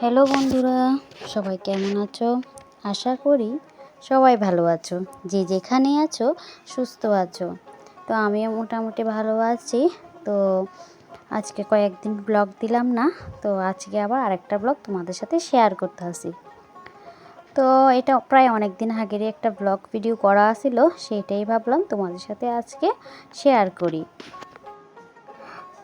Hello বন্ধুরা, সবাই কেমন আছো? আশা করি সবাই ভালো আছো। যে যেখানে আছো, সুস্থ আছো। তো আমিও মোটামুটি ভালো আছি। তো আজকে কয়েকদিন ব্লগ দিলাম না, তো আজকে আবার আরেকটা ব্লগ তোমাদের সাথে শেয়ার করতে আসি। তো এটা প্রায় অনেক দিন আগেরই একটা ব্লগ ভিডিও করা ছিল সেটাই ভাবলাম তোমাদের সাথে আজকে শেয়ার করি।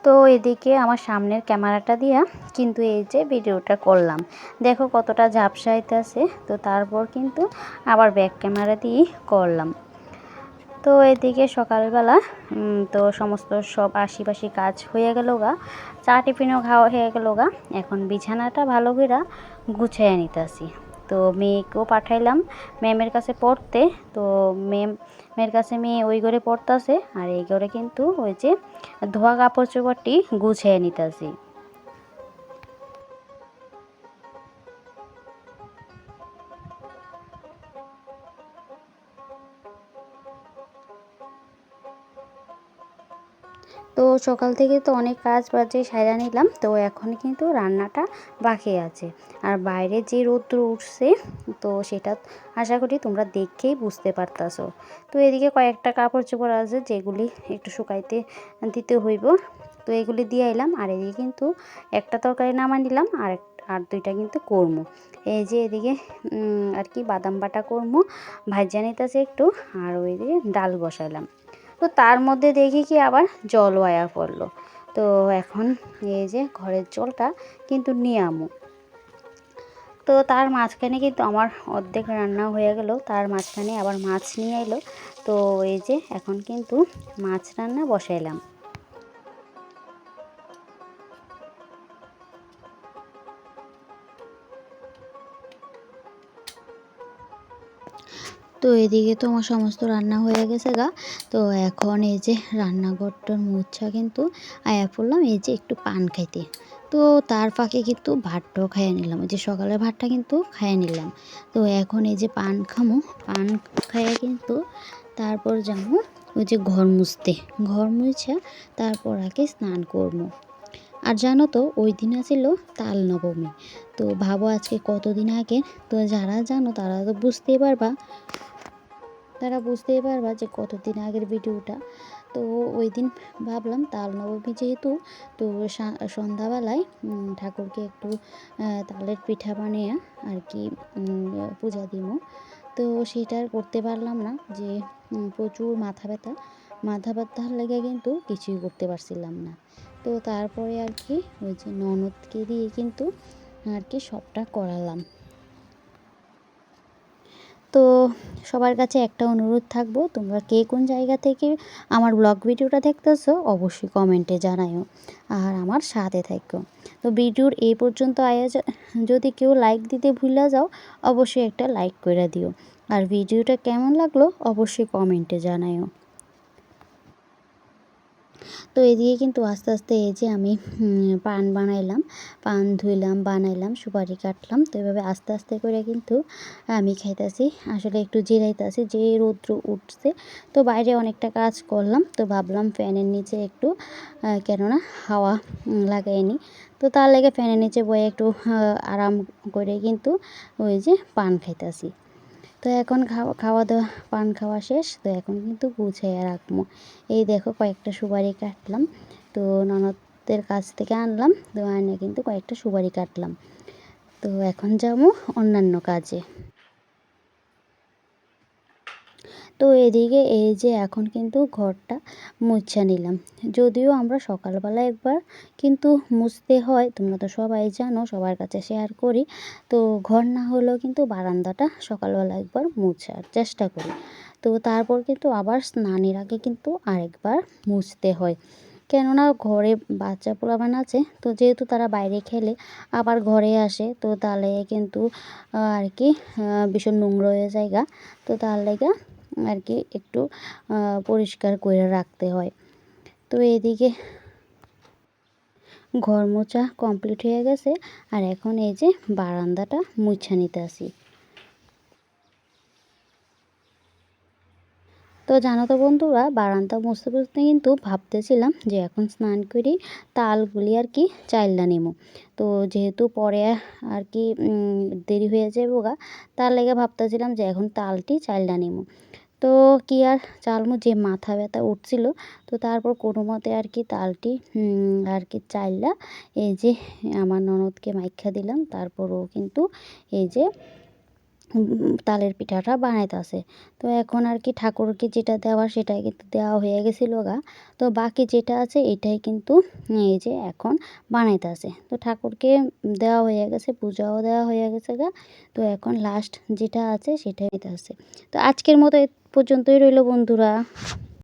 তো এদিকে আমার সামনের ক্যামেরাটা দিয়া কিন্তু এই যে ভিডিওটা করলাম। দেখো কতটা ঝাপসাইতেছে। তো তারপর কিন্তু আবার ব্যাক ক্যামেরা দিয়েই করলাম। তো এদিকে সকালবেলা তো সমস্ত সব আশিপাশি কাজ হয়ে গেল গা। চা টিফিনও খাওয়া হয়ে গেল গা। এখন বিছানাটা ভালো করে গুছিয়ে নিতেছি। তো মেয়েকেও পাঠাইলাম। ম্যামের কাছে পড়তে, তো ম্যাম মেয়ের কাছে মেয়ে ওই ঘরে পড়তেছে, আর এই ঘরে কিন্তু ওই যে ধোয়া কাপড় চোপড়টি গুছিয়ে নিতেছি। তো সকাল থেকে তো অনেক কাজ বাজে সাইরা নিলাম, তো এখন কিন্তু রান্নাটা বাকি আছে। আর বাইরে যে রৌদ্র উঠছে, তো সেটা আশা করি তোমরা দেখেই বুঝতে পারতাছো। তো এদিকে কয়েকটা কাপড় চোপড় আছে, যেগুলি একটু শুকাইতে দিতে হইব। তো এগুলি দিয়ে এলাম, আর এদিকে কিন্তু একটা তরকারি নামা নিলাম, আর আর দুইটা কিন্তু কর্মো। এই যে এদিকে আর কি বাদাম বাটা কর্মো, ভাজা নিতেছে একটু, আর ওইদিকে ডাল বসাইলাম। তো তার মধ্যে দেখি কি আবার জল আয়া পড়ল। তো এখন এই যে ঘরের জলটা কিন্তু নিয়ে আমু তো তার মাঝখানে কিন্তু আমার অর্ধেক রান্না হয়ে গেল, তার মাঝখানে আবার মাছ নিয়ে এলো। তো এই যে এখন কিন্তু মাছ রান্না বসাইলাম। তো এদিকে তো আমার সমস্ত রান্না হয়ে গেছে গা। তো এখন এই যে রান্নাঘরটার মুচ্ছা কিন্তু আয়া পড়লাম, এই যে একটু পান খাইতে। তো তার ফাঁকে কিন্তু ভাতটাও খাইয়ে নিলাম। ওই যে সকালের ভাতটা কিন্তু খাইয়ে নিলাম। তো এখন এই যে পান খামো। পান খাইয়ে কিন্তু তারপর যাব ওই যে ঘর মুছতে। ঘর মুছা তারপর আগে স্নান করব আর জানো তো, ওই দিন ছিল তাল নবমী তো ভাবো আজকে কতদিন আগে তো যারা জানো তারা তো বুঝতেই পারবা। তারা বুঝতেই পারবা যে কতদিন আগের ভিডিওটা। তো ওই দিন ভাবলাম তাল নবমী যেহেতু, তো সন্ধ্যাবেলায় ঠাকুরকে একটু তালের পিঠা বানিয়ে আর কি পূজা দিব। তো সেটা করতে পারলাম না যে প্রচুর মাথা ব্যথা। মাথা ব্যথার লেগে কিন্তু কিছুই করতে পারছিলাম না। তো তারপরে আর কি ওই যে ননদকে দিয়ে কিন্তু আর কি সবটা করালাম। তো সবার কাছে একটা অনুরোধ থাকব, তোমরা কে কোন জায়গা থেকে আমার ব্লগ ভিডিওটা দেখতেছো অবশ্যই কমেন্টে জানাইও আর আমার সাথে থাকো। তো ভিডিওর এই পর্যন্ত আয়োজন যদি কেউ লাইক দিতে ভুলে যাও অবশ্যই একটা লাইক করে দিও। আর ভিডিওটা কেমন লাগল অবশ্যই কমেন্টে জানাইও তো এদিকে কিন্তু আস্তে আস্তে এই যে আমি পান বানাইলাম, পান ধুইলাম, বানাইলাম, সুপারি কাটলাম। তো এভাবে আস্তে আস্তে করে কিন্তু আমি খাইতেছি, আসলে একটু জিরাইতেছি, যে রৌদ্র উঠছে। তো বাইরে অনেকটা কাজ করলাম, তো ভাবলাম ফ্যানের নিচে একটু কেননা হাওয়া লাগাইনি তো তার লেগে ফ্যানের নিচে বয়ে একটু আরাম করে কিন্তু ওই যে পান খাইতেছি। তো এখন খাওয়া খাওয়া দাওয়া পান খাওয়া শেষ। তো এখন কিন্তু গুছিয়ে রাখব। এই দেখো কয়েকটা সুপারি কাটলাম। তো ননদের কাছ থেকে আনলাম। তো আনে কিন্তু কয়েকটা সুপারি কাটলাম। তো এখন যাব অন্যান্য কাজে। তো এদিকে এই যে এখন কিন্তু ঘরটা মুছা নিলাম। যদিও আমরা সকালবেলা একবার কিন্তু মুছতে হয়, তোমরা তো সবাই জানো, সবার কাছে শেয়ার করি। তো ঘর না হলেও কিন্তু বারান্দাটা সকালবেলা একবার মুছার চেষ্টা করি। তো তারপর কিন্তু আবার স্নানের আগে কিন্তু আরেকবার মুছতে হয়। কেননা ঘরে বাচ্চা পোলাবান আছে, তো যেহেতু তারা বাইরে খেলে, আবার ঘরে আসে, তো তাহলে কিন্তু আর কি ভীষণ নোংরা হয়ে জায়গা তো তার লেগে আর কি একটু পরিষ্কার করে রাখতে হয়। তো এদিকে ঘর মোছা কমপ্লিট হয়ে গেছে, আর এখন এই যে বারান্দাটা মুছা নিতে আসি। তো জানো তো বন্ধুরা, বারান্দা মুছতে মুছতে কিন্তু ভাবতেছিলাম যে এখন স্নান করি, তালগুলি আর কি চাইল্লা নেব তো যেহেতু পরে আর কি দেরি হয়ে যাবে গা তার লেগে ভাবতেছিলাম যে এখন তালটি চাইল্লা নেব তো কি আর চালমু, যে মাথা ব্যথা উঠছিল, তো তারপর কোনো মতে আর কি তালটি আর কি চাইলা, এই যে আমার ননদকে মাইখা দিলাম তারপরও কিন্তু এই যে তালের পিঠাটা বানাইতেছে। তো এখন আর কি ঠাকুরকে যেটা দেওয়ার সেটাই কিন্তু দেওয়া হয়ে গেছিল গা। তো বাকি যেটা আছে এটাই কিন্তু এই যে এখন বানাইতেছে। তো ঠাকুরকে দেওয়া হয়ে গেছে, পূজাও দেওয়া হয়ে গেছে গা। তো এখন লাস্ট যেটা আছে সেটাই আছে তো আজকের মতো পর্যন্তই রইল বন্ধুরা।